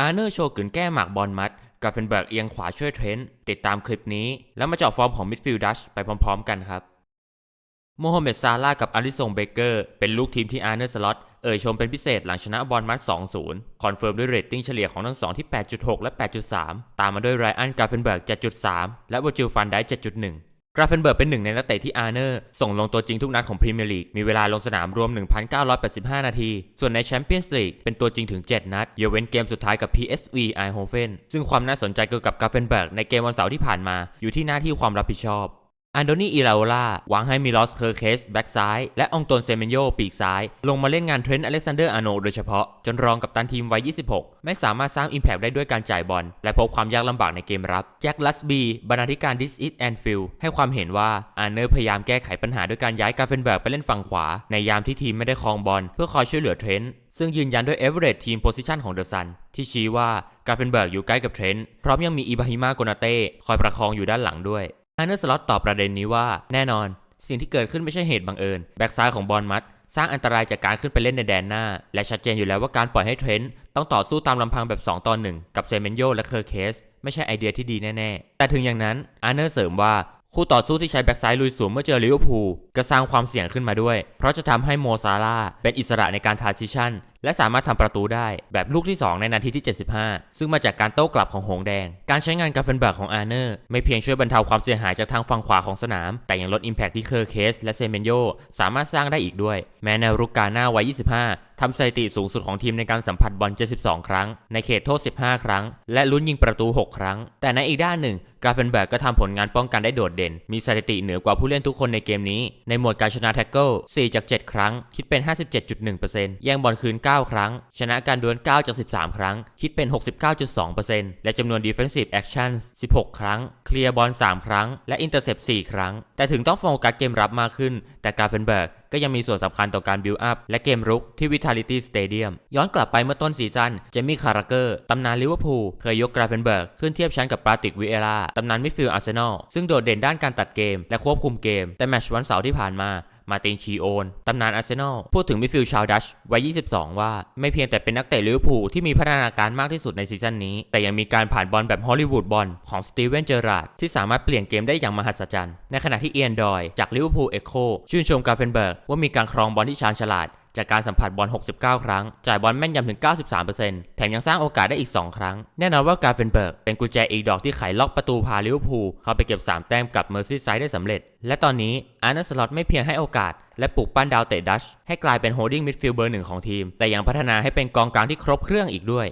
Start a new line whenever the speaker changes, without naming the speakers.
อาร์เนอร์โชกึนแก้หมากบอลมัดกาเฟนเบิร์กเอียงขวาช่วยเทรนต์ติดตามคลิปนี้ แล้วมาเจาะฟอร์มของมิดฟิลด์ดัชไปพร้อมๆกันครับโมฮัมเหม็ดซาลากับอาริสงเบเกอร์เป็นลูกทีมที่อาร์เนอร์สล็อตเอ่ยชมเป็นพิเศษหลังชนะบอลมัด 2-0 คอนเฟิร์มด้วยเรตติ้งเฉลี่ยของทั้งสองที่ 8.6 และ 8.3 ตามมาด้วยไรอันกาเฟนเบิร์ก 7.3 และวอจิลฟันได้ 7.1 ราเฟนเบิร์กเป็นหนึ่งในนักเตะที่อาร์เนอร์ส่งลงตัวจริงทุกนัดของพรีเมียร์ลีก มีเวลาลงสนามรวม 1,985 นาที ส่วนในแชมเปี้ยนส์ลีกเป็นตัวจริงถึง 7 นัดยกเว้นเกมสุดท้ายกับ PSV Eindhoven ซึ่งความน่าสนใจเกี่ยวกับกราเฟนเบิร์กในเกมวันเสาร์ที่ผ่านมาอยู่ที่หน้าที่ความรับผิดชอบ อันโดนีอิลาโอลาหวางให้มิลอสเคอร์เคสแบ็กซ้าย และองตนเซเมนโยปีกซ้าย ลงมาเล่นงานเทรนต์อเล็กซานเดอร์อาโนโดยเฉพาะ จนรองกับตันทีมวัย 26 ไม่สามารถสร้างอิมแพกได้ด้วยการจ่ายบอล และพบความยากลำบากในเกมรับ แจ็คลัสบีบรรณาธิการดิสอิทแอนฟิลให้ความเห็นว่าอาร์เนอร์พยายามแก้ไขปัญหาด้วยการย้ายกาเฟนเบิร์กไปเล่นฝั่งขวา ในยามที่ทีมไม่ได้ครองบอลเพื่อคอยช่วยเหลือเทรนต์ซึ่งยืนยันด้วย average team position ของเดอะซันที่ชี้ว่ากาเฟนเบิร์กอยู่ใกล้กับเทรนต์พร้อมยังมีอิบาฮิมาโกนาเต้คอยประคองอยู่ด้านหลังด้วย อาร์เนอร์สล็อตตอบประเด็นนี้ว่า แน่นอน สิ่งที่เกิดขึ้นไม่ใช่เหตุบังเอิญ แบ็กซ้ายของบอลมัดสร้างอันตรายจากการขึ้นไปเล่นในแดนหน้า และชัดเจนอยู่แล้วว่าการปล่อยให้เทรนต์ต้องต่อสู้ตามลำพังแบบ 2 ต่อ 1 กับเซเมนโยและเคอร์เคส ไม่ใช่ไอเดียที่ดีแน่ๆ แต่ถึงอย่างนั้นอาร์เนอร์เสริมว่า คู่ต่อสู้ที่ใช้แบ็กซ้ายลุยสวนเมื่อเจอลิเวอร์พูลก็สร้างความเสี่ยงขึ้นมาด้วย เพราะจะทำให้โมซาลาเป็นอิสระในการทาร์ซิชันและสามารถทำประตูได้แบบลูกที่ 2 ในนาทีที่ 75 ซึ่งมาจากการโต้กลับของหงแดง การใช้งานกาเฟนเบิร์กของอาร์เนอร์ ไม่เพียงช่วยบรรเทาความเสียหายจากทางฝั่งขวาของสนาม แต่ยังลดอิมแพคที่เคอร์เคส และเซเมนโยสามารถสร้างได้อีกด้วย แม้แนวรุกกาหน้าวัย 25 ทำสถิติสูงสุดของทีมในการสัมผัสบอล 72 ครั้ง ในเขตโทษ 15 ครั้ง และลุ้นยิงประตู 6 ครั้ง แต่ในอีกด้านหนึ่งกราเฟนเบิร์กก็ทำผลงานป้องกันได้โดดเด่น มีสถิติเหนือกว่าผู้เล่นทุกคนในเกมนี้ ในหมวดการชนะแท็กเกิล 4 จาก 7 ครั้ง คิดเป็น 57.1%แย่งบอลคืน9 ครั้ง ชนะการดวล9จาก 13 ครั้ง คิดเป็น 69.2%และจำนวน defensive actions 16 ครั้ง เคลียร์บอล 3 ครั้ง และ intercept 4 ครั้ง แต่ถึงต้องโฟกัสเกมรับมากขึ้น แต่กราเฟนเบิร์กก็ยังมีส่วนสำคัญต่อการบิลด์อัพและเกมรุกที่ Vitality Stadium ย้อนกลับไปเมื่อต้นซีซั่นเจมี่คาราเกอร์ตำนานลิเวอร์พูลเคยยกกราเฟนเบิร์กขึ้นเทียบชั้นกับปาติกวิเอราตำนานมิดฟิลด์อาร์เซนอลซึ่งโดดเด่นด้านการตัดเกม และควบคุมเกม แต่แมตช์วันเสาร์ที่ผ่านมามาตินคีโอนตำนานอาร์เซนอล พูดถึงมิฟิลด์ชาวดัชวัย 22 ว่า ไม่เพียงแต่เป็นนักเตะลิเวอร์พูลที่มีพัฒนาการมากที่สุดในซีซั่นนี้ แต่ยังมีการผ่านบอลแบบฮอลลีวูดบอลของสตีเวน เจอราร์ดที่สามารถเปลี่ยนเกมได้อย่างมหัศจรรย์ ในขณะที่เอียนดอย จากลิเวอร์พูลเอ็กโคชื่นชมกาเฟนเบิร์กว่ามีการครองบอลที่ชาญฉลาด จากการสัมผัสบอล 69 ครั้ง จ่ายบอลแม่นยำถึง 93%แถมยังสร้างโอกาสได้อีก 2 ครั้ง แน่นอนว่ากาเฟนเบิร์กเป็นกุญแจอีกดอกที่ไขล็อกประตูพาลิเวอร์พูลเข้าไปเก็บ 3 แต้มกับเมอร์ซีไซด์ได้สำเร็จ และตอนนี้อาร์เนสล็อตไม่เพียงให้โอกาส และปลุกปั้นดาวเตะดัชให้กลายเป็นโฮดดิ้งมิดฟิลด์เบอร์หนึ่งของทีม แต่ยังพัฒนาให้เป็นกองกลางที่ครบเครื่องอีกด้วย